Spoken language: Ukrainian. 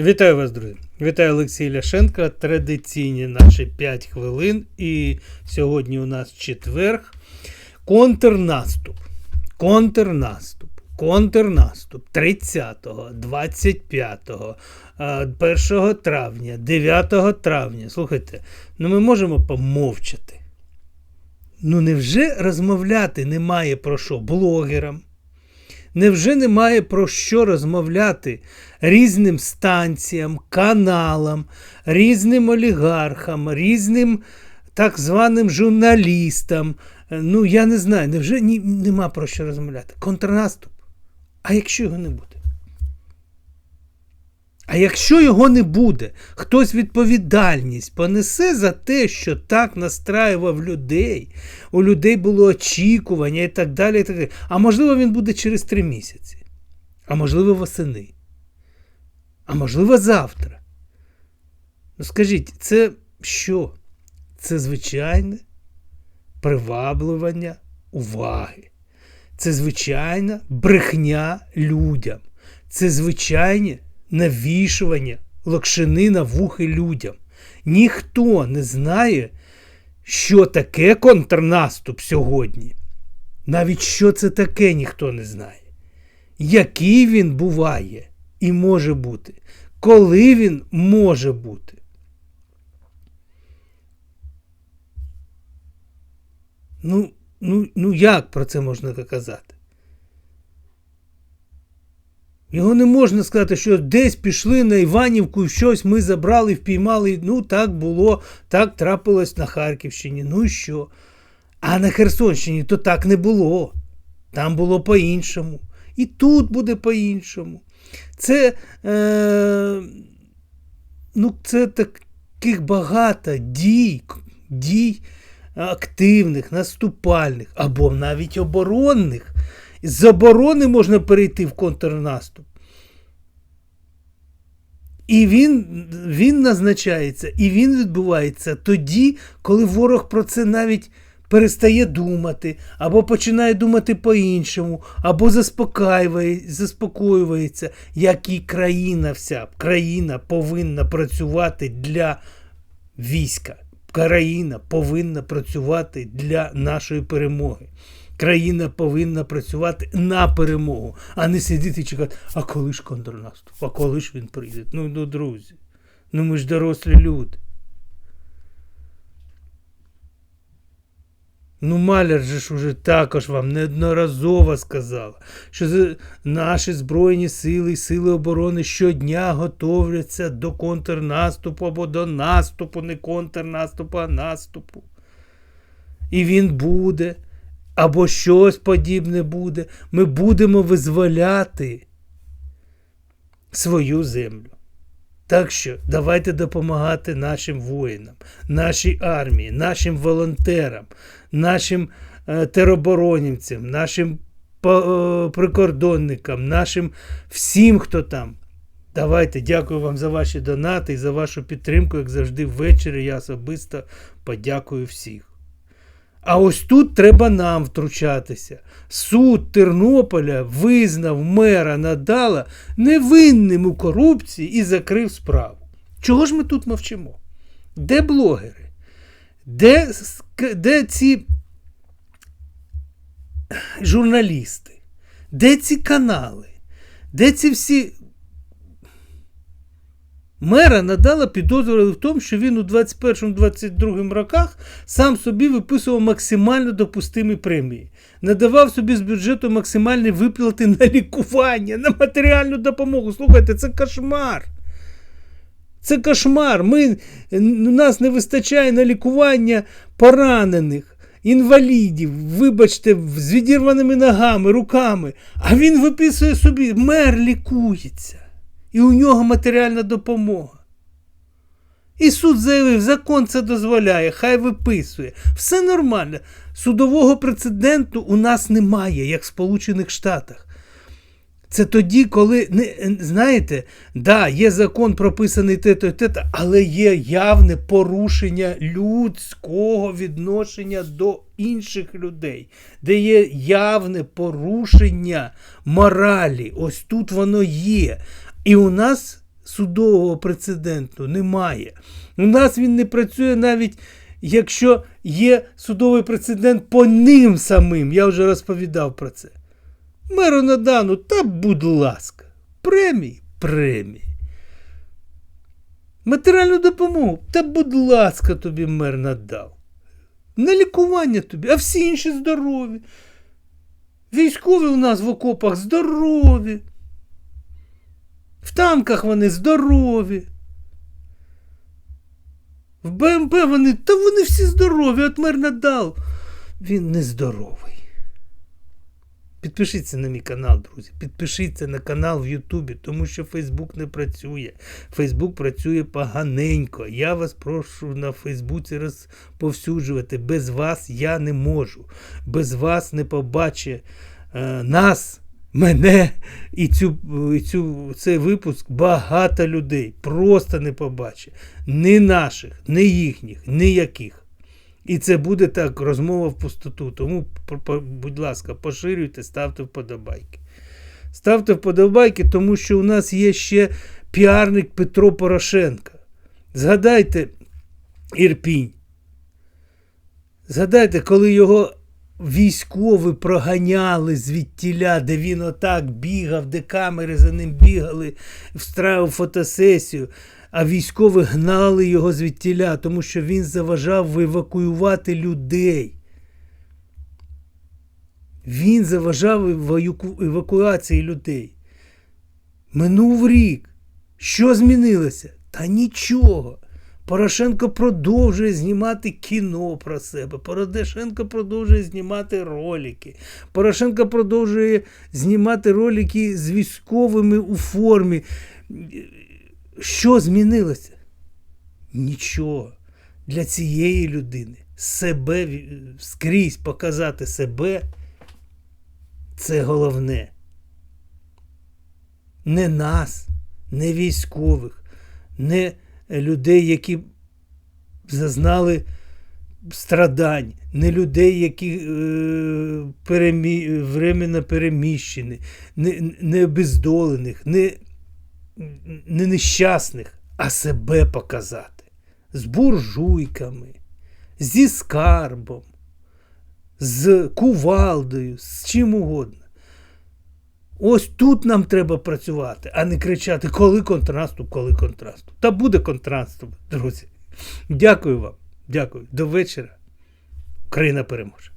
Вітаю вас, друзі! Вітаю Олексій Ляшенко. Традиційні наші 5 хвилин. І сьогодні у нас четверг. Контрнаступ. Контрнаступ. Контрнаступ 30-го, 25-го, 1 травня, 9 травня. Слухайте, ну ми можемо помовчати. Ну невже розмовляти немає про що блогерам? Невже немає про що розмовляти різним станціям, каналам, різним олігархам, різним так званим журналістам? Ну, я не знаю, невже ні, нема про що розмовляти? Контрнаступ. А якщо його не буде? А якщо його не буде, хтось відповідальність понесе за те, що так настраював людей, у людей було очікування і так далі. і так далі. А можливо, він буде через три місяці, а можливо, восени, а можливо, завтра. Ну скажіть, це що? Це звичайне приваблювання уваги. Це звичайна брехня людям. Це звичайне навішування локшини на вухи людям. Ніхто не знає, що таке контрнаступ сьогодні. Навіть що це таке, ніхто не знає. Який він буває і може бути, коли він може бути. Ну, ну, ну як про це можна казати? Його не можна сказати, що десь пішли на Іванівку щось ми забрали, впіймали. Ну, так було, так трапилось на Харківщині. Ну і що? А на Херсонщині то так не було. Там було по-іншому. І тут буде по-іншому. Це е, ну, це таких багато дій, дій активних, наступальних або навіть оборонних. З оборони можна перейти в контрнаступ. І він він назначається, і він відбувається тоді, коли ворог про це навіть перестає думати, або починає думати по-іншому, або заспокоюється, як і країна вся. Країна повинна працювати для війська. Країна повинна працювати для нашої перемоги. Країна повинна працювати на перемогу, а не сидіти і чекати, а коли ж контрнаступ, а коли ж він прийде? Ну, ну, друзі, ну ми ж дорослі люди. Ну, Маляр же ж уже також вам неодноразово сказала, що наші Збройні сили і сили оборони щодня готовляться до контрнаступу або до наступу, не контрнаступу, а наступу. І він буде або щось подібне буде, ми будемо визволяти свою землю. Так що давайте допомагати нашим воїнам, нашій армії, нашим волонтерам, нашим е, тероборонівцям, нашим е, прикордонникам, нашим всім, хто там. Давайте дякую вам за ваші донати і за вашу підтримку. Як завжди, ввечері я особисто подякую всіх. А ось тут треба нам втручатися. Суд Тернополя визнав мера Надала невинним у корупції і закрив справу. Чого ж ми тут мовчимо? Де блогери? Де, Де ці журналісти? Де ці канали? Де ці всі Мера надала підозрювали в тому, що він у 21-22 роках сам собі виписував максимально допустимі премії, надавав собі з бюджету максимальні виплати на лікування, на матеріальну допомогу. Слухайте, це кошмар. Це кошмар. Ми, У нас не вистачає на лікування поранених, інвалідів, вибачте, з відірваними ногами, руками. А він виписує собі, мер лікується і у нього матеріальна допомога. І суд заявив, закон це дозволяє, хай виписує. Все нормально. Судового прецеденту у нас немає, як в Сполучених Штатах. Це тоді, коли, знаєте, да, є закон прописаний те-то те-то, але є явне порушення людського відношення до інших людей, де є явне порушення моралі. Ось тут воно є. І у нас судового прецеденту немає. У нас він не працює навіть якщо є судовий прецедент по ним самим. Я вже розповідав про це. Меру Надану, та будь ласка, премії, премії. Матеріальну допомогу, та будь ласка, тобі мер надав. На лікування тобі, а всі інші здорові. Військові у нас в окопах здорові. В танках вони здорові. В БМП вони, та вони всі здорові, от мер надав. Він нездоровий. Підпишіться на мій канал, друзі. Підпишіться на канал в Ютубі, тому що Фейсбук не працює. Фейсбук працює поганенько. Я вас прошу на Фейсбуці розповсюджувати. Без вас я не можу. Без вас не побачить е, нас, мене і, цю, і цю, цей випуск багато людей. Просто не побачить. Ні наших, ні їхніх, ніяких. І це буде так розмова в пустоту. Тому, будь ласка, поширюйте, ставте вподобайки. Ставте вподобайки, тому що у нас є ще піарник Петро Порошенка. Згадайте Ірпінь. Згадайте, коли його військові проганяли звідтіля, де він отак бігав, де камери за ним бігали, встраював фотосесію, а військові гнали його звідтіля, тому що він заважав евакуювати людей. Він заважав евакуації людей. Минув рік. Що змінилося? Та нічого. Порошенко продовжує знімати кіно про себе. Порошенко продовжує знімати ролики. Порошенко продовжує знімати ролики з військовими у формі. Що змінилося? Нічого. Для цієї людини себе скрізь показати себе це головне. Не нас, не військових, не людей, які зазнали страдань, не людей, які е, перемі... временно переміщені, не, не обездолених, не, не нещасних, а себе показати з буржуйками, зі скарбом, з кувалдою, з чим угодно. Ось тут нам треба працювати, а не кричати, коли контраступ, коли контраступ. Та буде контраступ, друзі. Дякую вам. Дякую. До вечора. Україна переможе.